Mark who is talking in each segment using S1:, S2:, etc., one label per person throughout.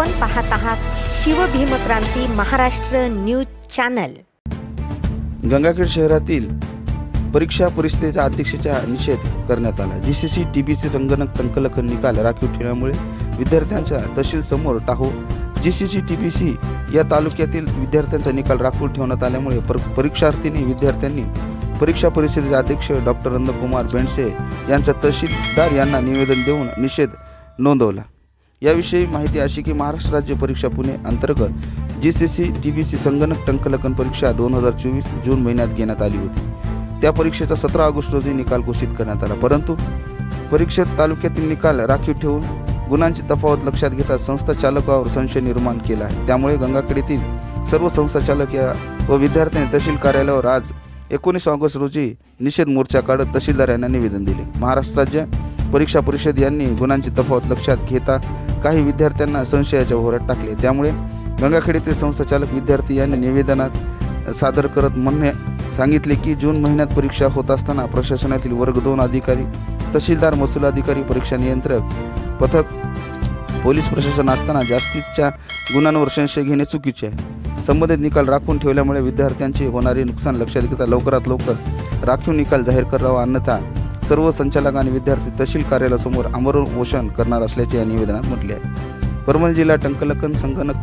S1: आपण पाहत आहात शिवभीमक्रांती महाराष्ट्र न्यूज चॅनल.
S2: गंगाखेड शहरातील परीक्षा परिस्थितीचा अध्यक्षेचा निषेध करण्यात आला. G C C T B C संगणक संकलक निकाल राखीव ठेवल्यामुळे विद्यार्थ्यांच्या तहसील समोर Tahoe. G C C T B C या तालुक्यातील विद्यार्थ्यांचा निकाल राखून ठेवण्यात आल्यामुळे पर परीक्षार्थींनी विद्यार्थ्यांनी परीक्षा परिषदेचे अध्यक्ष डॉक्टर नंदकुमार बेंडसे यांचा तहसीलदार यांना निवेदन देऊन निषेध नोंदवला. याविषयी माहिती अशी की महाराष्ट्र राज्य परीक्षा पुणे अंतर्गत G C C T B C संगणक टंकलकन परीक्षा दोन हजार चोवीस जून महिन्यात घेण्यात आली होती. त्या परीक्षेचा सतरा ऑगस्ट रोजी निकाल घोषित करण्यात आला. परंतु परीक्षेत तालुक्यातील निकाल राखीव ठेवून गुणांची तफावत लक्षात घेता संस्था चालकावर संशय निर्माण केला आहे. त्यामुळे गंगाखेडीतील सर्व संस्था चालक या व विद्यार्थ्यांनी तहसील कार्यालयावर आज एकोणीस ऑगस्ट रोजी निषेध मोर्चा काढत तहसीलदार यांना निवेदन दिले. महाराष्ट्र राज्य परीक्षा परिषद यांनी गुणांची तफावत लक्षात घेता काही विद्यार्थ्यांना संशयाच्या भोवऱ्यात टाकले. त्यामुळे गंगाखेडीतील संस्थाचालक विद्यार्थी यांनी निवेदनात सादर करत म्हणणे सांगितले की जून महिन्यात परीक्षा होत असताना प्रशासनातील वर्ग दोन अधिकारी तहसीलदार महसूल अधिकारी परीक्षा नियंत्रक पथक पोलीस प्रशासन असताना जास्तीच्या गुणांवर संशय घेणे चुकीचे आहे. संबंधित निकाल राखून ठेवल्यामुळे विद्यार्थ्यांचे होणारे नुकसान लक्षात घेता लवकरात लवकर राखीव निकाल जाहीर करावा अन्यथा सर्व संचालक आणि विद्यार्थी तहसील कार्यालयासमोर आमरण उपोषण करणार असल्याचे या निवेदनात म्हटले आहे. परभणी जिल्हा टंकलकन संगणक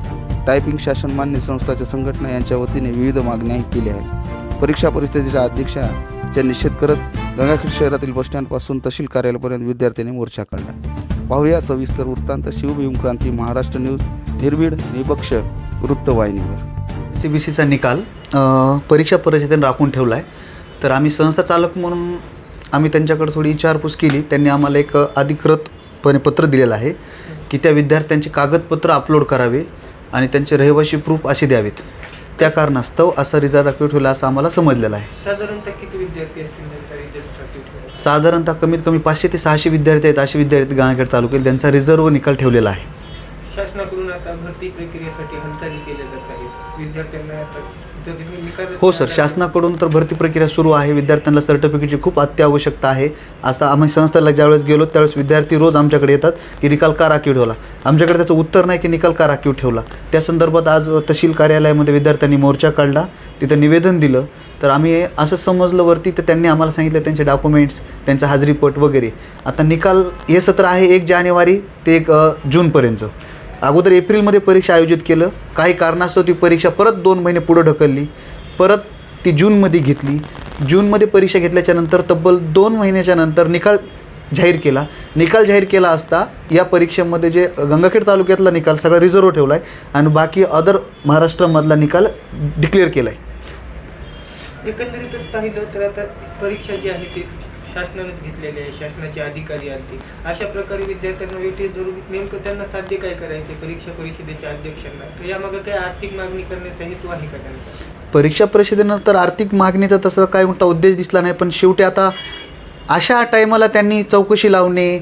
S2: टायपिंग शासन मान्य संस्थाच्या संघटना यांच्या वतीने विविध मागण्या केल्या आहेत परीक्षा परिस्थितीच्या अध्यक्षाच्या निषेध करत गंगाखेड शहरातील बसस्टँडपासून तहसील कार्यालयापर्यंत विद्यार्थ्यांनी मोर्चा काढला. पाहूया सविस्तर वृत्तांत शिवभीम क्रांती महाराष्ट्र न्यूज निर्भीड निपक्ष वृत्तवाहिनीवर
S3: सी बी सीचा निकाल परीक्षा परिषदेने राखून ठेवला आहे तर आम्ही संस्था चालक म्हणून आम्ही त्यांच्याकडे थोडी विचारपूस केली. त्यांनी आम्हाला एक अधिकृतपणे पत्र दिलेलं आहे की त्या विद्यार्थ्यांची कागदपत्र अपलोड करावे आणि त्यांचे रहिवाशी प्रूफ असे द्यावेत. त्या कारणास्तव असा रिझल्ट राखीव ठेवला असं आम्हाला समजलेलं आहे.
S4: साधारणतः किती विद्यार्थी असतील?
S3: साधारणतः कमीत कमी पाचशे ते सहाशे विद्यार्थी आहेत. असे विद्यार्थी गावाखेड तालुक्यात त्यांचा रिझर्व निकाल ठेवलेला आहे.
S4: शासनाकडून आता भरती प्रक्रियेसाठी हालचाली केल्या जात आहेत. विद्यार्थ्यांना आता
S3: हो सर शासनाकडून तर भरती प्रक्रिया सुरू आहे. विद्यार्थ्यांना सर्टिफिकेटची खूप अत्यावश्यकता आहे. असं आम्ही संस्थेला ज्यावेळेस गेलो त्यावेळेस विद्यार्थी रोज आमच्याकडे येतात की निकाल का राखीव ठेवला? आमच्याकडे त्याचं उत्तर नाही की निकाल का राखीव ठेवला. त्या संदर्भात आज तहसील कार्यालयामध्ये विद्यार्थ्यांनी मोर्चा काढला तिथं निवेदन दिलं. तर आम्ही असं समजलं वरती तर त्यांनी आम्हाला सांगितलं त्यांचे डॉक्युमेंट्स त्यांचा हाजरीपट वगैरे. आता निकाल हे सत्र आहे एक जानेवारी ते एक अ, जूनपर्यंतचं अगोदर एप्रिलमध्ये परीक्षा आयोजित केलं. काही कारणास्तव ती परीक्षा परत दोन महिने पुढं ढकलली. परत ती जूनमध्ये घेतली. जूनमध्ये परीक्षा घेतल्याच्या नंतर तब्बल दोन महिन्याच्या नंतर निकाल जाहीर केला. निकाल जाहीर केला असता या परीक्षेमध्ये जे गंगाखेड तालुक्यातला निकाल सगळा रिझर्व ठेवला आहे आणि बाकी अदर महाराष्ट्रामधला निकाल डिक्लेअर केला आहे
S4: एकंदरीतच पाहिलं तर आता परीक्षा जी आहे ती शासनानेच घेतलेले आहे शासनाचे अधिकारी आले अशा प्रकारे विद्यार्थ्यांना वेटीस धरून नेमकं त्यांना साध्य काय करायचे परीक्षा परिषदेच्या अध्यक्षांना? तर यामागे काही आर्थिक मागणी करण्याचा हेतू आहे का त्यांचा?
S3: परीक्षा परिषदेनंतर आर्थिक मागणीचा तसा काय मोठा उद्देश दिसला नाही पण शेवटी आता अशा टायमाला त्यांनी चौकशी लावणे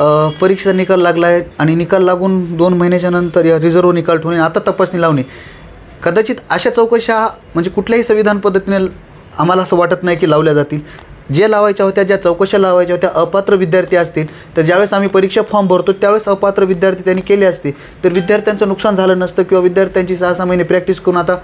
S3: अ, परीक्षेचा निकाल लागला आहे आणि निकाल लागून दोन महिन्याच्या नंतर या रिझर्व निकाल ठेवणे आता तपासणी लावणे. कदाचित अशा चौकशा म्हणजे कुठल्याही संविधान पद्धतीने आम्हाला असं वाटत नाही की लावल्या जातील. जे लावायच्या होत्या ज्या चौकशा लावायच्या होत्या अपात्र विद्यार्थी असतील तर ज्यावेळेस आम्ही परीक्षा फॉर्म भरतो त्यावेळेस अपात्र विद्यार्थी त्यांनी केले असते. तर विद्यार्थ्यांचं नुकसान झालं नसतं किंवा विद्यार्थ्यांची सहा सहा महिने प्रॅक्टिस करून आता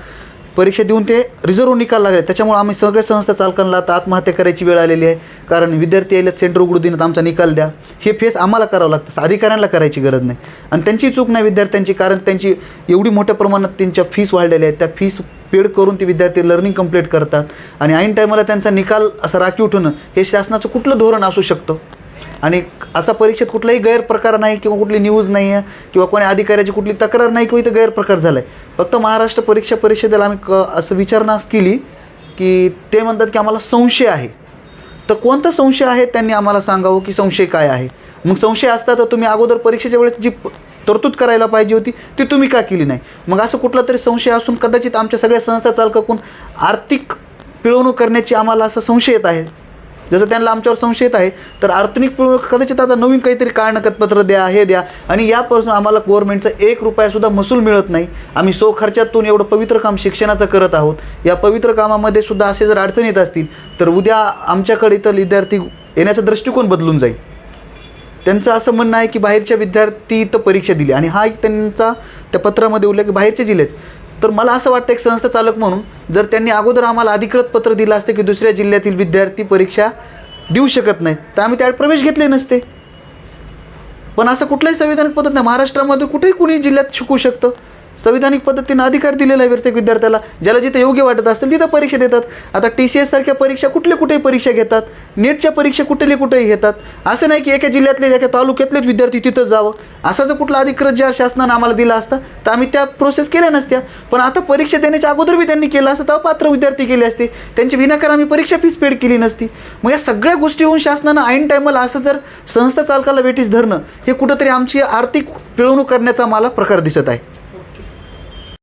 S3: परीक्षा देऊन ते रिझर्व निकाल लागले. त्याच्यामुळे आम्ही सगळ्या संस्था चालकांना आता आत्महत्या करायची वेळ आलेली आहे. कारण विद्यार्थी यायला सेंटर उघडू देण्यात आमचा निकाल द्या. हे फेस आम्हाला करावं लागतं. अधिकाऱ्यांना करायची गरज नाही. आणि त्यांची चूक नाही विद्यार्थ्यांची कारण त्यांची एवढी मोठ्या प्रमाणात त्यांच्या फीस वाढलेल्या आहेत. त्या फीस पेड करून ते विद्यार्थी लर्निंग कंप्लीट करतात. आणि ऐन टायमाला त्यांचा निकाल असा राखीव ठेवणं हे शासनाचं कुठलं धोरण असू शकतं? आणि असा परीक्षेत कुठलाही गैरप्रकार नाही किंवा कुठली न्यूज नाही आहे किंवा कोणी अधिकाऱ्याची कुठली तक्रार नाही किंवा इथं गैरप्रकार झाला आहे फक्त महाराष्ट्र परीक्षा परिषदेला आम्ही क असं विचारणास केली की ते म्हणतात की आम्हाला संशय आहे. तर कोणता संशय आहे त्यांनी आम्हाला सांगावं की संशय काय आहे? मग संशय असता तर तुम्ही अगोदर परीक्षेच्या वेळेस जी तरतूद करायला पाहिजे होती ती तुम्ही का केली नाही? मग असं कुठला तरी संशय असून कदाचित आमच्या सगळ्या संस्था चालकाकून आर्थिक पिळवणूक करण्याची आम्हाला असा संशय येत आहे. जसं त्यांना आमच्यावर संशयित आहे तर अर्थनिकपूर्वक कदाचित आता नवीन काहीतरी कारणकतपत्र द्या हे द्या. आणि यापासून आम्हाला गव्हर्नमेंटचा एक रुपयासुद्धा महसूल मिळत नाही. आम्ही सो खर्चातून एवढं पवित्र काम शिक्षणाचं करत आहोत. या पवित्र कामामध्ये सुद्धा असे जर अडचणीत येत असतील तर उद्या आमच्याकडे इतर विद्यार्थी येण्याचा दृष्टिकोन बदलून जाईल. त्यांचं असं म्हणणं आहे की बाहेरच्या विद्यार्थी तर परीक्षा दिली. आणि हा एक त्यांचा त्या पत्रामध्ये उल्लेख बाहेरचे जिल्हे आहेत तर मला असं वाटतं एक संस्था चालक म्हणून जर त्यांनी अगोदर आम्हाला अधिकृत पत्र दिलं असतं की दुसऱ्या जिल्ह्यातील विद्यार्थी परीक्षा देऊ शकत नाहीत तर आम्ही त्यात प्रवेश घेतले नसते. पण असं कुठलंही संविधानिक पद्धत नाही. महाराष्ट्रामध्ये कुठेही कुणी जिल्ह्यात शिकू शकतं. संविधानिक पद्धतीनं अधिकार दिलेला आहे प्रत्येक विद्यार्थ्याला. ज्याला जिथे योग्य वाटत असेल तिथं परीक्षा देतात. आता टी सी एससारख्या परीक्षा कुठले कुठेही परीक्षा घेतात? नेटच्या परीक्षा कुठले कुठेही घेतात? असं नाही की एका जिल्ह्यातले एका तालुक्यातलेच विद्यार्थी तिथं जावं. असा जर कुठला अधिकृत ज्या शासनानं आम्हाला दिला असता तर आम्ही त्या प्रोसेस केल्या नसत्या. पण आता परीक्षा देण्याच्या अगोदर बी त्यांनी केलं असतं तेव्हा पात्र विद्यार्थी केले असते. त्यांची विनाकारण आम्ही परीक्षा फीस पेड केली नसती. मग या सगळ्या गोष्टी होऊन शासनानं ऐन टायमाला असं जर संस्था चालकाला वेटीस धरणं हे कुठंतरी आमची आर्थिक पिळवणूक करण्याचा मला प्रकार दिसत आहे.